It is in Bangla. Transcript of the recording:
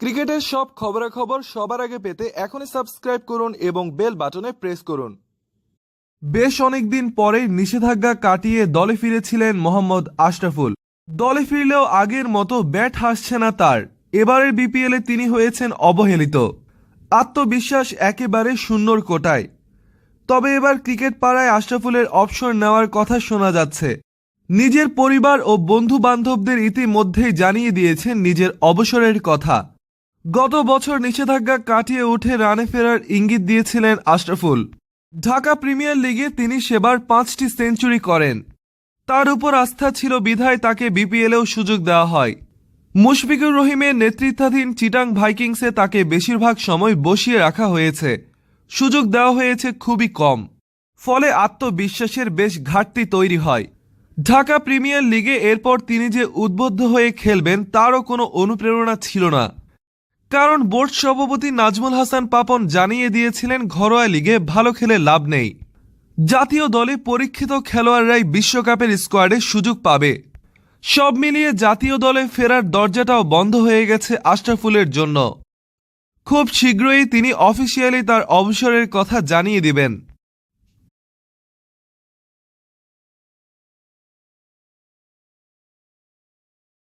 ক্রিকেটের সব খবরাখবর সবার আগে পেতে এখনই সাবস্ক্রাইব করুন এবং বেল বাটনে প্রেস করুন। বেশ অনেকদিন পরে নিষেধাজ্ঞা কাটিয়ে দলে ফিরেছিলেন মোহাম্মদ আশরাফুল। দলে ফিরলেও আগের মতো ব্যাট হাসছে না তার। এবারের বিপিএলে তিনি হয়েছেন অবহেলিত। আত্মবিশ্বাস একেবারে শূন্যর কোটায়। তবে এবার ক্রিকেট পাড়ায় আশরাফুলের অবসর নেওয়ার কথা শোনা যাচ্ছে। নিজের পরিবার ও বন্ধু বান্ধবদের ইতিমধ্যেই জানিয়ে দিয়েছেন নিজের অবসরের কথা। গত বছর নিষেধাজ্ঞা কাটিয়ে উঠে রানে ফেরার ইঙ্গিত দিয়েছিলেন আশরাফুল। ঢাকা প্রিমিয়ার লিগে তিনি সেবার পাঁচটি সেঞ্চুরি করেন। তার উপর আস্থা ছিল বিধায় তাকে বিপিএলেও সুযোগ দেওয়া হয়। মুশফিকুর রহিমের নেতৃত্বাধীন চিটাং ভাইকিংসে তাকে বেশিরভাগ সময় বসিয়ে রাখা হয়েছে। সুযোগ দেওয়া হয়েছে খুবই কম। ফলে আত্মবিশ্বাসের বেশ ঘাটতি তৈরি হয়। ঢাকা প্রিমিয়ার লিগে এরপর তিনি যে উদ্বুদ্ধ হয়ে খেলবেন তারও কোনো অনুপ্রেরণা ছিল না। কারণ বোর্ড সভাপতি নাজমুল হাসান পাপন জানিয়ে দিয়েছিলেন ঘরোয়া লিগে ভালো খেলে লাভ নেই। জাতীয় দলে পরীক্ষিত খেলোয়াড়রাই বিশ্বকাপের স্কোয়াডে সুযোগ পাবে। সব মিলিয়ে জাতীয় দলে ফেরার দরজাটাও বন্ধ হয়ে গেছে আশরাফুলের জন্য। খুব শীঘ্রই তিনি অফিসিয়ালি তার অবসরের কথা জানিয়ে দিবেন।